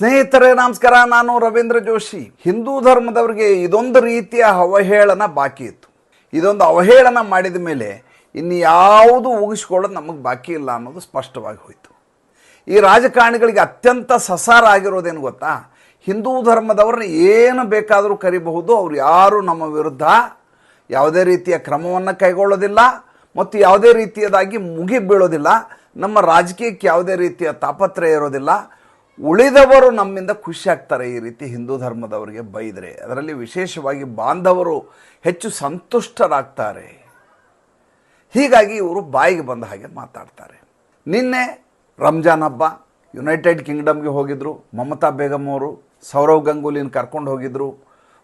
ಸ್ನೇಹಿತರೇ, ನಮಸ್ಕಾರ. ನಾನು ರವೀಂದ್ರ ಜೋಶಿ. ಹಿಂದೂ ಧರ್ಮದವರಿಗೆ ಇದೊಂದು ರೀತಿಯ ಅವಹೇಳನ ಬಾಕಿ ಇತ್ತು. ಇದೊಂದು ಅವಹೇಳನ ಮಾಡಿದ ಮೇಲೆ ಇನ್ನು ಯಾವುದು ಉಗಿಸ್ಕೊಳ್ಳೋದು ನಮಗೆ ಬಾಕಿ ಇಲ್ಲ ಅನ್ನೋದು ಸ್ಪಷ್ಟವಾಗಿ ಹೋಯಿತು. ಈ ರಾಜಕಾರಣಿಗಳಿಗೆ ಅತ್ಯಂತ ಸಸಾರ ಆಗಿರೋದೇನು ಗೊತ್ತಾ? ಹಿಂದೂ ಧರ್ಮದವ್ರನ್ನ ಏನು ಬೇಕಾದರೂ ಕರಿಬಹುದು. ಅವ್ರು ಯಾರು ನಮ್ಮ ವಿರುದ್ಧ ಯಾವುದೇ ರೀತಿಯ ಕ್ರಮವನ್ನು ಕೈಗೊಳ್ಳೋದಿಲ್ಲ ಮತ್ತು ಯಾವುದೇ ರೀತಿಯದಾಗಿ ಮುಗಿ ಬೀಳೋದಿಲ್ಲ ನಮ್ಮ ರಾಜಕೀಯಕ್ಕೆ ಯಾವುದೇ ರೀತಿಯ ತಾಪತ್ರಯ ಇರೋದಿಲ್ಲ. ಉಳಿದವರು ನಮ್ಮಿಂದ ಖುಷಿ ಆಗ್ತಾರೆ ಈ ರೀತಿ ಹಿಂದೂ ಧರ್ಮದವರಿಗೆ ಬೈದರೆ. ಅದರಲ್ಲಿ ವಿಶೇಷವಾಗಿ ಬಾಂಧವರು ಹೆಚ್ಚು ಸಂತುಷ್ಟರಾಗ್ತಾರೆ. ಹೀಗಾಗಿ ಇವರು ಬಾಯಿಗೆ ಬಂದ ಹಾಗೆ ಮಾತಾಡ್ತಾರೆ. ನಿನ್ನೆ ರಂಜಾನ್ ಹಬ್ಬ, ಯುನೈಟೆಡ್ ಕಿಂಗ್ಡಮ್ಗೆ ಹೋಗಿದ್ರು, ಮಮತಾ ಬೇಗಮ್ ಅವರು, ಸೌರವ್ ಗಂಗೂಲಿನ ಕರ್ಕೊಂಡು ಹೋಗಿದ್ರು,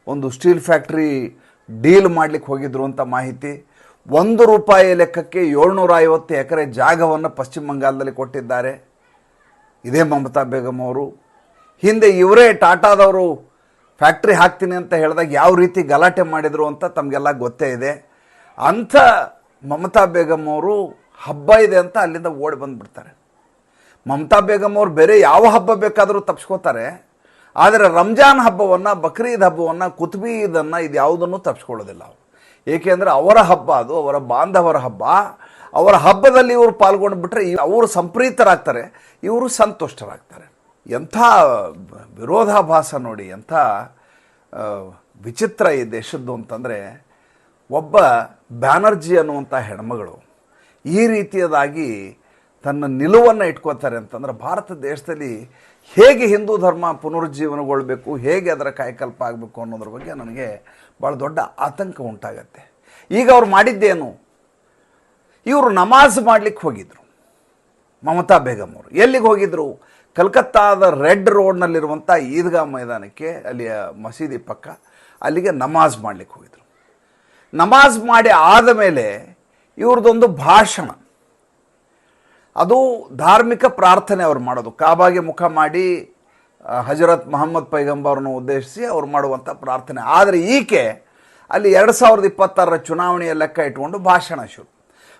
ಒಂದು ಸ್ಟೀಲ್ ಫ್ಯಾಕ್ಟ್ರಿ ಡೀಲ್ ಮಾಡಲಿಕ್ಕೆ ಹೋಗಿದ್ರು ಅಂತ ಮಾಹಿತಿ. ಒಂದು ರೂಪಾಯಿ ಲೆಕ್ಕಕ್ಕೆ ಏಳ್ನೂರ ಐವತ್ತು ಎಕರೆ ಜಾಗವನ್ನು ಪಶ್ಚಿಮ ಬಂಗಾಳದಲ್ಲಿ ಕೊಟ್ಟಿದ್ದಾರೆ. ಇದೇ ಮಮತಾ ಬೇಗಮ್ ಅವರು. ಹಿಂದೆ ಇವರೇ ಟಾಟಾದವರು ಫ್ಯಾಕ್ಟ್ರಿ ಹಾಕ್ತೀನಿ ಅಂತ ಹೇಳಿದಾಗ ಯಾವ ರೀತಿ ಗಲಾಟೆ ಮಾಡಿದರು ಅಂತ ತಮಗೆಲ್ಲ ಗೊತ್ತೇ ಇದೆ. ಅಂಥ ಮಮತಾ ಬೇಗಮ್ ಅವರು ಹಬ್ಬ ಇದೆ ಅಂತ ಅಲ್ಲಿಂದ ಓಡಿ ಬಂದುಬಿಡ್ತಾರೆ. ಮಮತಾ ಬೇಗಮ್ ಅವರು ಬೇರೆ ಯಾವ ಹಬ್ಬ ಬೇಕಾದರೂ ತಪ್ಸ್ಕೋತಾರೆ. ಆದರೆ ರಂಜಾನ್ ಹಬ್ಬವನ್ನು, ಬಕ್ರೀದ್ ಹಬ್ಬವನ್ನು ಕುತ್ಬಿ ಇದನ್ನು ಇದು ಯಾವುದನ್ನು ತಪ್ಪಿಸ್ಕೊಳ್ಳೋದಿಲ್ಲ ಅವರು. ಏಕೆಂದರೆ ಅವರ ಹಬ್ಬ ಅದು, ಅವರ ಬಾಂಧವರ ಹಬ್ಬ. ಅವರ ಹಬ್ಬದಲ್ಲಿ ಇವರು ಪಾಲ್ಗೊಂಡು ಬಿಟ್ಟರೆ ಅವರು ಸಂಪ್ರೀತರಾಗ್ತಾರೆ, ಇವರು ಸಂತುಷ್ಟರಾಗ್ತಾರೆ. ಎಂಥ ವಿರೋಧಾಭಾಸ ನೋಡಿ, ಎಂಥ ವಿಚಿತ್ರ ಈ ದೇಶದ್ದು ಅಂತಂದರೆ, ಒಬ್ಬ ಬ್ಯಾನರ್ಜಿ ಅನ್ನುವಂಥ ಹೆಣ್ಮಗಳು ಈ ರೀತಿಯದಾಗಿ ತನ್ನ ನಿಲುವನ್ನು ಇಟ್ಕೋತಾರೆ ಅಂತಂದ್ರೆ, ಭಾರತ ದೇಶದಲ್ಲಿ ಹೇಗೆ ಹಿಂದೂ ಧರ್ಮ ಪುನರುಜ್ಜೀವನಗೊಳ್ಬೇಕು, ಹೇಗೆ ಅದರ ಕಾಯಕಲ್ಪ ಆಗಬೇಕು ಅನ್ನೋದ್ರ ಬಗ್ಗೆ ನನಗೆ ಭಾಳ ದೊಡ್ಡ ಆತಂಕ ಉಂಟಾಗತ್ತೆ. ಈಗ ಅವ್ರು ಮಾಡಿದ್ದೇನು? ಇವರು ನಮಾಜ್ ಮಾಡಲಿಕ್ಕೆ ಹೋಗಿದ್ರು. ಮಮತಾ ಬೇಗಮ್ ಅವರು. ಎಲ್ಲಿಗೆ ಹೋಗಿದ್ರು? ಕಲ್ಕತ್ತಾದ ರೆಡ್ ರೋಡ್ನಲ್ಲಿರುವಂಥ ಈದ್ಗಾ ಮೈದಾನಕ್ಕೆ, ಅಲ್ಲಿಯ ಮಸೀದಿ ಪಕ್ಕ, ಅಲ್ಲಿಗೆ ನಮಾಜ್ ಮಾಡಲಿಕ್ಕೆ ಹೋಗಿದ್ರು. ನಮಾಜ್ ಮಾಡಿ ಆದ ಮೇಲೆ ಇವ್ರದ್ದೊಂದು ಭಾಷಣ. ಅದು ಧಾರ್ಮಿಕ ಪ್ರಾರ್ಥನೆ ಅವ್ರು ಮಾಡೋದು. ಕಾಬಾಗೆ ಮುಖ ಮಾಡಿ ಹಜರತ್ ಮೊಹಮ್ಮದ್ ಪೈಗಂಬರನ್ನು ಉದ್ದೇಶಿಸಿ ಅವ್ರು ಮಾಡುವಂಥ ಪ್ರಾರ್ಥನೆ. ಆದರೆ ಈಕೆ ಅಲ್ಲಿ ಎರಡು ಸಾವಿರದ ಇಪ್ಪತ್ತಾರರ ಚುನಾವಣೆಯ ಲೆಕ್ಕ ಇಟ್ಕೊಂಡು ಭಾಷಣ ಶುರು.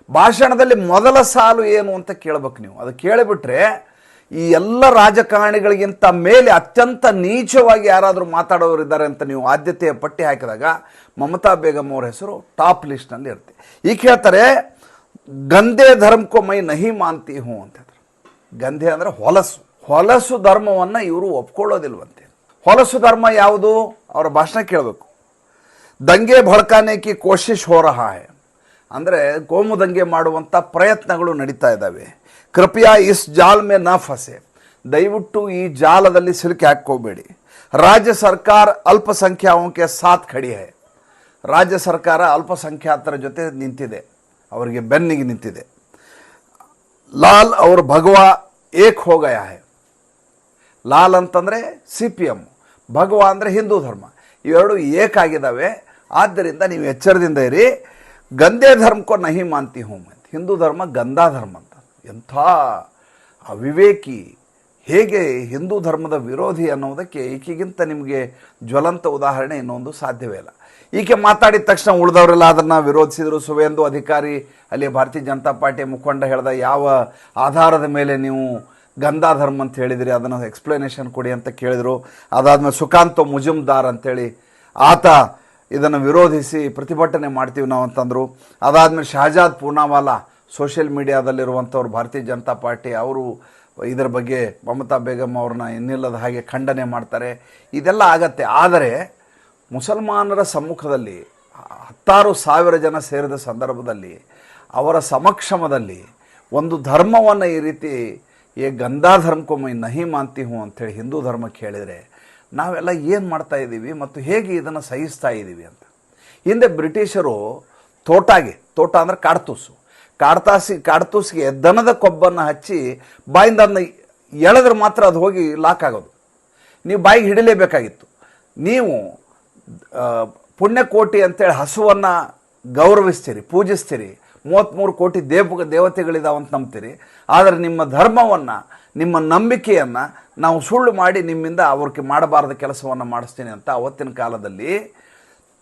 ಭಾಷಣದಲ್ಲಿ ಮೊದಲ ಸಾಲು ಏನು ಅಂತ ಕೇಳಬೇಕು ನೀವು. ಅದು ಕೇಳಿಬಿಟ್ರೆ ಈ ಎಲ್ಲ ರಾಜಕಾರಣಿಗಳಿಗಿಂತ ಮೇಲೆ ಅತ್ಯಂತ ನೀಚವಾಗಿ ಯಾರಾದರೂ ಮಾತಾಡೋರು ಇದ್ದಾರೆ ಅಂತ ನೀವು ಆದ್ಯತೆಯ ಪಟ್ಟಿ ಹಾಕಿದಾಗ ಮಮತಾ ಬೇಗಮ್ ಅವ್ರ ಹೆಸರು ಟಾಪ್ ಲಿಸ್ಟ್ನಲ್ಲಿ ಇರುತ್ತೆ. ಈ ಹೇಳ್ತಾರೆ, ಗಂಧೆ ಧರ್ಮಕ್ಕೋ ಮೈ ನಹಿ ಮಾಂತಿ ಹೂ ಅಂತ ಹೇಳ್ತಾರೆ. ಗಂಧೆ ಅಂದರೆ ಹೊಲಸು. ಹೊಲಸು ಧರ್ಮವನ್ನು ಇವರು ಒಪ್ಕೊಳ್ಳೋದಿಲ್ವಂತೆ. ಹೊಲಸು ಧರ್ಮ ಯಾವುದು? ಅವರ ಭಾಷಣ ಕೇಳಬೇಕು. ದಂಗೆ ಭಡ್ಕಾನೆ ಕಿ ಕೋಶಿಶ್ ಹೋ ರಹಾ ಹೈ ಅಂದರೆ ಗೋಮುದಂಗೆ ಮಾಡುವಂಥ ಪ್ರಯತ್ನಗಳು ನಡೀತಾ ಇದ್ದಾವೆ. ಕೃಪಯಾ, ಇಸ್ ಜಾಲ್ ಮೇ ನ ಫಸೆ. ದಯವಿಟ್ಟು ಈ ಜಾಲದಲ್ಲಿ ಸಿಲುಕಿ ಹಾಕ್ಕೋಬೇಡಿ. ರಾಜ್ಯ ಸರ್ಕಾರ ಅಲ್ಪಸಂಖ್ಯಾವಕ್ಕೆ ಸಾಥ್ ಖಡಿ ಹೇ. ರಾಜ್ಯ ಸರ್ಕಾರ ಅಲ್ಪಸಂಖ್ಯಾತರ ಜೊತೆ ನಿಂತಿದೆ. ಅವರಿಗೆ ಬೆನ್ನಿಗೆ ನಿಂತಿದೆ. ಲಾಲ್ ಅವರು ಭಗವಾ ಏಕ್ ಹೋಗಯ ಹೈ. ಲಾಲ್ ಅಂತಂದರೆ ಸಿ ಪಿ ಎಂ ಭಗವಾ ಅಂದರೆ ಹಿಂದೂ ಧರ್ಮ. ಇವೆರಡು ಏಕಾಗಿದ್ದಾವೆ ಆದ್ದರಿಂದ ನೀವು ಎಚ್ಚರದಿಂದ ಇರಿ. ಗಂಧೆ ಧರ್ಮಕ್ಕೋ ನಹಿ ಮಾಂತಿ ಹೋಮ್ ಅಂತ. ಹಿಂದೂ ಧರ್ಮ ಗಂಧಾ ಧರ್ಮ ಅಂತ. ಎಂಥ ಅವಿವೇಕಿ, ಹೇಗೆ ಹಿಂದೂ ಧರ್ಮದ ವಿರೋಧಿ ಅನ್ನೋದಕ್ಕೆ ಈಕೆಗಿಂತ ನಿಮಗೆ ಜ್ವಲಂತ ಉದಾಹರಣೆ ಇನ್ನೊಂದು ಸಾಧ್ಯವೇ ಇಲ್ಲ. ಈಕೆ ಮಾತಾಡಿದ ತಕ್ಷಣ ಉಳಿದವರೆಲ್ಲ ಅದನ್ನು ವಿರೋಧಿಸಿದರು. ಸುವೇಂದು ಅಧಿಕಾರಿ ಅಲ್ಲಿ ಭಾರತೀಯ ಜನತಾ ಪಾರ್ಟಿ ಮುಖಂಡ ಹೇಳ್ದ, ಯಾವ ಆಧಾರದ ಮೇಲೆ ನೀವು ಗಂಧಾ ಧರ್ಮ ಅಂತ ಹೇಳಿದಿರಿ, ಅದನ್ನು ಎಕ್ಸ್ಪ್ಲನೇಷನ್ ಕೊಡಿ ಅಂತ ಕೇಳಿದರು. ಅದಾದಮೇಲೆ ಸುಕಾಂತ ಮುಜುಮ್ದಾರ್ ಅಂತೇಳಿ ಆತ ಇದನ್ನು ವಿರೋಧಿಸಿ ಪ್ರತಿಭಟನೆ ಮಾಡ್ತೀವಿ ನಾವು ಅಂತಂದರು. ಅದಾದಮೇಲೆ ಶಹಜಾದ್ ಪೂನಾವಾಲಾ ಸೋಷಿಯಲ್ ಮೀಡಿಯಾದಲ್ಲಿರುವಂಥವ್ರು ಭಾರತೀಯ ಜನತಾ ಪಾರ್ಟಿ ಅವರು ಇದರ ಬಗ್ಗೆ ಮಮತಾ ಬೇಗಮ್ ಅವ್ರನ್ನ ಇನ್ನಿಲ್ಲದ ಹಾಗೆ ಖಂಡನೆ ಮಾಡ್ತಾರೆ. ಇದೆಲ್ಲ ಆಗತ್ತೆ. ಆದರೆ ಮುಸಲ್ಮಾನರ ಸಮ್ಮುಖದಲ್ಲಿ ಹತ್ತಾರು ಸಾವಿರ ಜನ ಸೇರಿದ ಸಂದರ್ಭದಲ್ಲಿ ಅವರ ಸಮಕ್ಷಮದಲ್ಲಿ ಒಂದು ಧರ್ಮವನ್ನು ಈ ರೀತಿ ಏ ಗಂಧಾ ಧರ್ಮಕ್ಕೊಮ್ಮೆ ನಹಿ ಮಾಂತಿ ಹೂ ಅಂಥೇಳಿ ಹಿಂದೂ ಧರ್ಮಕ್ಕೆ ಹೇಳಿದರೆ ನಾವೆಲ್ಲ ಏನು ಮಾಡ್ತಾ ಇದ್ದೀವಿ ಮತ್ತು ಹೇಗೆ ಇದನ್ನು ಸಹಿಸ್ತಾ ಇದ್ದೀವಿ ಅಂತ. ಹಿಂದೆ ಬ್ರಿಟಿಷರು ತೋಟಾಗೆ, ತೋಟ ಅಂದರೆ ಕಾಡ್ತೂಸು. ಕಾಡ್ತಾಸಿ, ಕಾಡ್ತೂಸಿಗೆ ದನದ ಕೊಬ್ಬನ್ನು ಹಚ್ಚಿ ಬಾಯಿಂದ ಅದನ್ನ ಎಳೆದ್ರೆ ಮಾತ್ರ ಅದು ಹೋಗಿ ಲಾಕ್ ಆಗೋದು. ನೀವು ಬಾಯಿಗೆ ಹಿಡಿಲೇಬೇಕಾಗಿತ್ತು. ನೀವು ಪುಣ್ಯಕೋಟಿ ಅಂತೇಳಿ ಹಸುವನ್ನು ಗೌರವಿಸ್ತೀರಿ, ಪೂಜಿಸ್ತೀರಿ. ಮೂವತ್ತ್ಮೂರು ಕೋಟಿ ದೇವ ದೇವತೆಗಳಿದಾವಂತ ನಂಬ್ತೀರಿ. ಆದರೆ ನಿಮ್ಮ ಧರ್ಮವನ್ನು, ನಿಮ್ಮ ನಂಬಿಕೆಯನ್ನು ನಾವು ಸುಳ್ಳು ಮಾಡಿ ನಿಮ್ಮಿಂದ ಅವ್ರಿಗೆ ಮಾಡಬಾರ್ದ ಕೆಲಸವನ್ನು ಮಾಡಿಸ್ತೀನಿ ಅಂತ ಅವತ್ತಿನ ಕಾಲದಲ್ಲಿ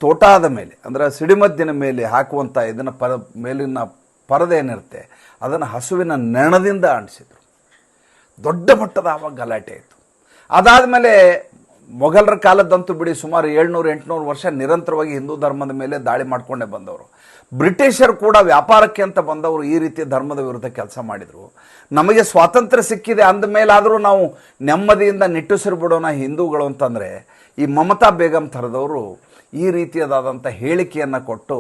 ತೋಟಾದ ಮೇಲೆ, ಅಂದರೆ ಸಿಡಿಮದ್ದಿನ ಮೇಲೆ ಹಾಕುವಂಥ ಇದನ್ನು ಪರ, ಮೇಲಿನ ಪರದೆ ಏನಿರುತ್ತೆ, ಅದನ್ನು ಹಸುವಿನ ನೆಣದಿಂದ ಅಂಟಿಸಿದರು ದೊಡ್ಡ ಮಟ್ಟದ ಆವಾಗ ಗಲಾಟೆ ಆಯಿತು. ಅದಾದಮೇಲೆ ಮೊಘಲರ ಕಾಲದ್ದಂತೂ ಬಿಡಿ ಸುಮಾರು ಏಳ್ನೂರು ಎಂಟುನೂರು ವರ್ಷ ನಿರಂತರವಾಗಿ ಹಿಂದೂ ಧರ್ಮದ ಮೇಲೆ ದಾಳಿ ಮಾಡಿಕೊಂಡೇ ಬಂದವರು. ಬ್ರಿಟಿಷರು ಕೂಡ ವ್ಯಾಪಾರಕ್ಕೆ ಅಂತ ಬಂದವರು ಈ ರೀತಿ ಧರ್ಮದ ವಿರುದ್ಧ ಕೆಲಸ ಮಾಡಿದರು. ನಮಗೆ ಸ್ವಾತಂತ್ರ್ಯ ಸಿಕ್ಕಿದೆ ಅಂದ ಮೇಲಾದರೂ ನಾವು ನೆಮ್ಮದಿಯಿಂದ ನಿಟ್ಟುಸಿರು ಬಿಡೋಣ ಹಿಂದೂಗಳು ಅಂತಂದರೆ ಈ ಮಮತಾ ಬೇಗಂ ಥರದವರು ಈ ರೀತಿಯದಾದಂಥ ಹೇಳಿಕೆಯನ್ನು ಕೊಟ್ಟು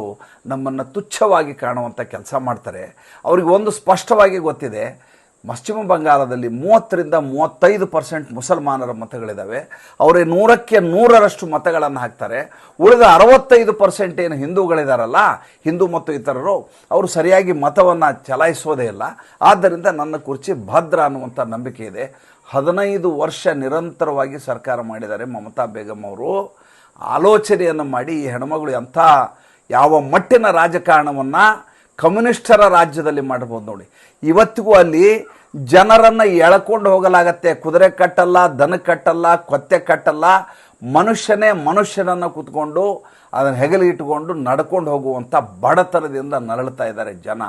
ನಮ್ಮನ್ನು ತುಚ್ಛವಾಗಿ ಕಾಣುವಂಥ ಕೆಲಸ ಮಾಡ್ತಾರೆ. ಅವ್ರಿಗೆ ಒಂದು ಸ್ಪಷ್ಟವಾಗಿ ಗೊತ್ತಿದೆ ಪಶ್ಚಿಮ ಬಂಗಾಳದಲ್ಲಿ ಮೂವತ್ತರಿಂದ ಮೂವತ್ತೈದು ಪರ್ಸೆಂಟ್ ಮುಸಲ್ಮಾನರ ಮತಗಳಿದ್ದಾವೆ. ಅವರೇ ನೂರಕ್ಕೆ ನೂರರಷ್ಟು ಮತಗಳನ್ನು ಹಾಕ್ತಾರೆ. ಉಳಿದ ಅರವತ್ತೈದು ಪರ್ಸೆಂಟ್ ಏನು ಹಿಂದೂಗಳಿದಾರಲ್ಲ, ಹಿಂದೂ ಮತ್ತು ಇತರರು, ಅವರು ಸರಿಯಾಗಿ ಮತವನ್ನು ಚಲಾಯಿಸೋದೇ ಇಲ್ಲ. ಆದ್ದರಿಂದ ನನ್ನ ಕುರ್ಚಿ ಭದ್ರ ಅನ್ನುವಂಥ ನಂಬಿಕೆ ಇದೆ. ಹದಿನೈದು ವರ್ಷ ನಿರಂತರವಾಗಿ ಸರ್ಕಾರ ಮಾಡಿದ್ದಾರೆ ಮಮತಾ ಬೇಗಂ ಅವರು. ಆಲೋಚನೆಯನ್ನು ಮಾಡಿ, ಈ ಹೆಣ್ಮಗಳು ಎಂಥ ಯಾವ ಮಟ್ಟಿನ ರಾಜಕಾರಣವನ್ನು ಕಮ್ಯುನಿಸ್ಟರ ರಾಜ್ಯದಲ್ಲಿ ಮಾಡ್ಬೋದು ನೋಡಿ. ಇವತ್ತಿಗೂ ಅಲ್ಲಿ ಜನರನ್ನು ಎಳ್ಕೊಂಡು ಹೋಗಲಾಗತ್ತೆ. ಕುದುರೆ ಕಟ್ಟಲ್ಲ, ದನ ಕಟ್ಟಲ್ಲ, ಕೊತ್ತೆ ಕಟ್ಟಲ್ಲ. ಮನುಷ್ಯನೇ ಮನುಷ್ಯನನ್ನು ಕೂತ್ಕೊಂಡು ಅದನ್ನು ಹೆಗಲಿಟ್ಟುಕೊಂಡು ನಡ್ಕೊಂಡು ಹೋಗುವಂಥ ಬಡತನದಿಂದ ನರಳುತ್ತಾ ಇದ್ದಾರೆ ಜನ.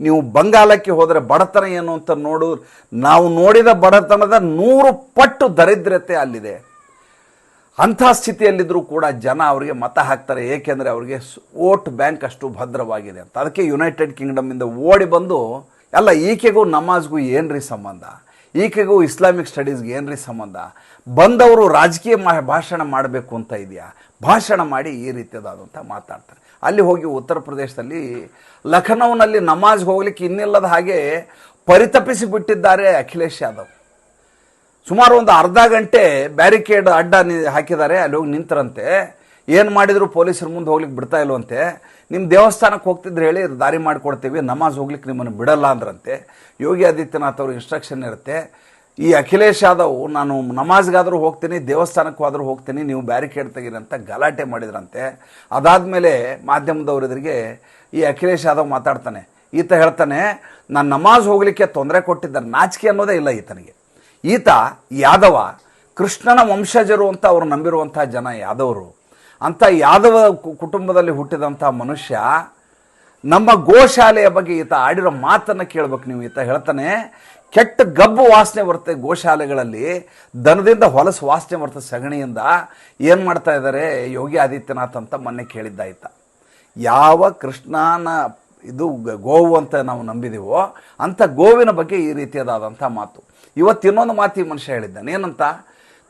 ನೀವು ಬಂಗಾಲಕ್ಕೆ ಹೋದರೆ ಬಡತನ ಏನು ಅಂತ ನೋಡು. ನಾವು ನೋಡಿದ ಬಡತನದ ನೂರು ಪಟ್ಟು ದರಿದ್ರತೆ ಅಲ್ಲಿದೆ. ಅಂಥ ಸ್ಥಿತಿಯಲ್ಲಿದ್ದರೂ ಕೂಡ ಜನ ಅವರಿಗೆ ಮತ ಹಾಕ್ತಾರೆ. ಏಕೆಂದರೆ ಅವರಿಗೆ ವೋಟ್ ಬ್ಯಾಂಕ್ ಅಷ್ಟು ಭದ್ರವಾಗಿದೆ ಅಂತ. ಅದಕ್ಕೆ ಯುನೈಟೆಡ್ ಕಿಂಗ್ಡಮಿಂದ ಓಡಿ ಬಂದು, ಅಲ್ಲ, ಈಕೆಗೂ ನಮಾಜ್ಗೂ ಏನ್ರಿ ಸಂಬಂಧ? ಈಕೆಗೂ ಇಸ್ಲಾಮಿಕ್ ಸ್ಟಡೀಸ್ಗೆ ಏನ್ರಿ ಸಂಬಂಧ? ಬಂದವರು ರಾಜಕೀಯ ಮಾ, ಭಾಷಣ ಮಾಡಬೇಕು ಅಂತ ಇದೆಯಾ? ಭಾಷಣ ಮಾಡಿ ಈ ರೀತಿಯದಾದಂಥ ಮಾತಾಡ್ತಾರೆ. ಅಲ್ಲಿ ಹೋಗಿ ಉತ್ತರ ಪ್ರದೇಶದಲ್ಲಿ ಲಖನೌನಲ್ಲಿ ನಮಾಜ್ಗೆ ಹೋಗ್ಲಿಕ್ಕೆ ಇನ್ನಿಲ್ಲದ ಹಾಗೆ ಪರಿತಪಿಸಿ ಬಿಟ್ಟಿದ್ದಾರೆ ಅಖಿಲೇಶ್ ಯಾದವ್. ಸುಮಾರು ಒಂದು ಅರ್ಧ ಗಂಟೆ ಬ್ಯಾರಿಕೇಡ್ ಅಡ್ಡ ಹಾಕಿದ್ದಾರೆ, ಅಲ್ಲಿ ಹೋಗಿ ನಿಂತರಂತೆ. ಏನು ಮಾಡಿದ್ರು ಪೊಲೀಸರ ಮುಂದೆ ಹೋಗ್ಲಿಕ್ಕೆ ಬಿಡ್ತಾ ಇಲ್ಲವಂತೆ ನಿಮ್ಮ ದೇವಸ್ಥಾನಕ್ಕೆ ಹೋಗ್ತಿದ್ರೆ ಹೇಳಿ, ದಾರಿ ಮಾಡಿಕೊಡ್ತೀವಿ, ನಮಾಜ್ ಹೋಗ್ಲಿಕ್ಕೆ ನಿಮ್ಮನ್ನು ಬಿಡಲ್ಲ ಅಂದ್ರಂತೆ. ಯೋಗಿ ಆದಿತ್ಯನಾಥ್ ಅವ್ರಿಗೆ ಇನ್ಸ್ಟ್ರಕ್ಷನ್ ಇರುತ್ತೆ. ಈ ಅಖಿಲೇಶ್ ಯಾದವ್, ನಾನು ನಮಾಜ್ಗಾದರೂ ಹೋಗ್ತೀನಿ ದೇವಸ್ಥಾನಕ್ಕಾದರೂ ಹೋಗ್ತೀನಿ, ನೀವು ಬ್ಯಾರಿಕೇಡ್ ತೆಗೀರಿ ಅಂತ ಗಲಾಟೆ ಮಾಡಿದ್ರಂತೆ. ಅದಾದಮೇಲೆ ಮಾಧ್ಯಮದವ್ರ ಎದುರಿಗೆ ಈ ಅಖಿಲೇಶ್ ಯಾದವ್ ಮಾತಾಡ್ತಾನೆ. ಈತ ಹೇಳ್ತಾನೆ, ನಾನು ನಮಾಜ್ ಹೋಗಲಿಕ್ಕೆ ತೊಂದರೆ ಕೊಟ್ಟಿದ್ದಾರೆ ನಾಚಿಕೆ ಅನ್ನೋದೇ ಇಲ್ಲ ಈತನಿಗೆ. ಈತ ಯಾದವ, ಕೃಷ್ಣನ ವಂಶಜರು ಅಂತ ಅವರು ನಂಬಿರುವಂಥ ಜನ ಯಾದವರು. ಅಂಥ ಯಾದವ ಕುಟುಂಬದಲ್ಲಿ ಹುಟ್ಟಿದಂಥ ಮನುಷ್ಯ, ನಮ್ಮ ಗೋಶಾಲೆಯ ಬಗ್ಗೆ ಈತ ಆಡಿರೋ ಮಾತನ್ನು ಕೇಳ್ಬೇಕು ನೀವು. ಈತ ಹೇಳ್ತಾನೆ, ಕೆಟ್ಟ ಗಬ್ಬು ವಾಸನೆ ಬರುತ್ತೆ ಗೋಶಾಲೆಗಳಲ್ಲಿ, ದನದಿಂದ ಹೊಲಸು ವಾಸನೆ ಬರುತ್ತೆ ಸಗಣಿಯಿಂದ. ಏನು ಮಾಡ್ತಾ ಇದ್ದಾರೆ ಯೋಗಿ ಆದಿತ್ಯನಾಥ್ ಅಂತ ಮೊನ್ನೆ ಕೇಳಿದ್ದ ಈತ. ಯಾವ ಕೃಷ್ಣನ ಇದು ಗೋವು ಅಂತ ನಾವು ನಂಬಿದೀವೋ, ಅಂಥ ಗೋವಿನ ಬಗ್ಗೆ ಈ ರೀತಿಯಾದಂಥ ಮಾತು. ಇವತ್ತು ಇನ್ನೊಂದು ಮಾತು ಈ ಮನುಷ್ಯ ಹೇಳಿದ್ದಾನೆ. ಏನಂತ?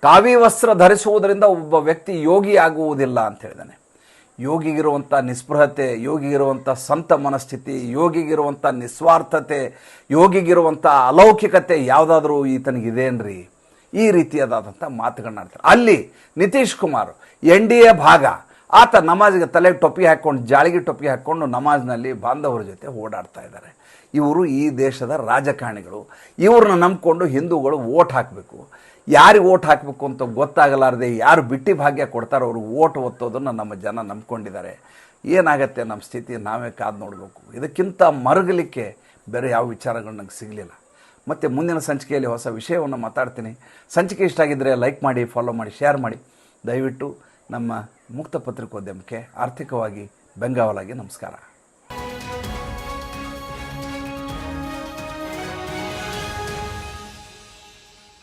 ಕಾವಿ ವಸ್ತ್ರ ಧರಿಸುವುದರಿಂದ ಒಬ್ಬ ವ್ಯಕ್ತಿ ಯೋಗಿ ಆಗುವುದಿಲ್ಲ ಅಂತ ಹೇಳಿದ್ದಾನೆ. ಯೋಗಿಗಿರುವಂಥ ನಿಸ್ಪೃಹತೆ ಯೋಗಿಗಿರುವಂಥ ಸಂತ ಮನಸ್ಥಿತಿ ಯೋಗಿಗಿರುವಂಥ ನಿಸ್ವಾರ್ಥತೆ ಯೋಗಿಗಿರುವಂಥ ಅಲೌಕಿಕತೆ ಯಾವುದಾದ್ರೂ ಈತನಿಗಿದೇನ್ರಿ ಈ ರೀತಿಯಾದಂಥ ಮಾತುಗಳನ್ನ ಆಡ್ತಾರೆ. ಅಲ್ಲಿ Nitish Kumar, N D A ಭಾಗ, ಆತ ನಮಾಜ್ಗೆ ತಲೆಗೆ ಟೊಪ್ಪಿ ಹಾಕ್ಕೊಂಡು ಜಾಳಿಗೆ ಟೊಪ್ಪಿ ಹಾಕ್ಕೊಂಡು ನಮಾಜ್ನಲ್ಲಿ ಬಾಂಧವರ ಜೊತೆ ಓಡಾಡ್ತಾ ಇದ್ದಾರೆ. ಇವರು ಈ ದೇಶದ ರಾಜಕಾರಣಿಗಳು. ಇವ್ರನ್ನ ನಂಬಿಕೊಂಡು ಹಿಂದೂಗಳು ಓಟ್ ಹಾಕಬೇಕು. ಯಾರಿಗೆ ಓಟ್ ಹಾಕಬೇಕು ಅಂತ ಗೊತ್ತಾಗಲಾರದೆ ಯಾರು ಬಿಟ್ಟಿ ಭಾಗ್ಯ ಕೊಡ್ತಾರೋ ಅವರು ಓಟ್ ಒತ್ತೋದನ್ನು ನಮ್ಮ ಜನ ನಂಬ್ಕೊಂಡಿದ್ದಾರೆ. ಏನಾಗತ್ತೆ ನಮ್ಮ ಸ್ಥಿತಿ? ನಾವೇ ಕಾದು ನೋಡಬೇಕು. ಇದಕ್ಕಿಂತ ಮರಗಲಿಕ್ಕೆ ಬೇರೆ ಯಾವ ವಿಚಾರಗಳು ನಂಗೆ ಸಿಗಲಿಲ್ಲ. ಮತ್ತು ಮುಂದಿನ ಸಂಚಿಕೆಯಲ್ಲಿ ಹೊಸ ವಿಷಯವನ್ನು ಮಾತಾಡ್ತೀನಿ. ಸಂಚಿಕೆ ಇಷ್ಟ ಆಗಿದ್ದರೆ ಲೈಕ್ ಮಾಡಿ, ಫಾಲೋ ಮಾಡಿ, ಶೇರ್ ಮಾಡಿ. ದಯವಿಟ್ಟು ನಮ್ಮ ಮುಕ್ತ ಪತ್ರಿಕೋದ್ಯಮಕ್ಕೆ ಆರ್ಥಿಕವಾಗಿ ಬೆಂಗಾವಲಾಗಿ ನಮಸ್ಕಾರ.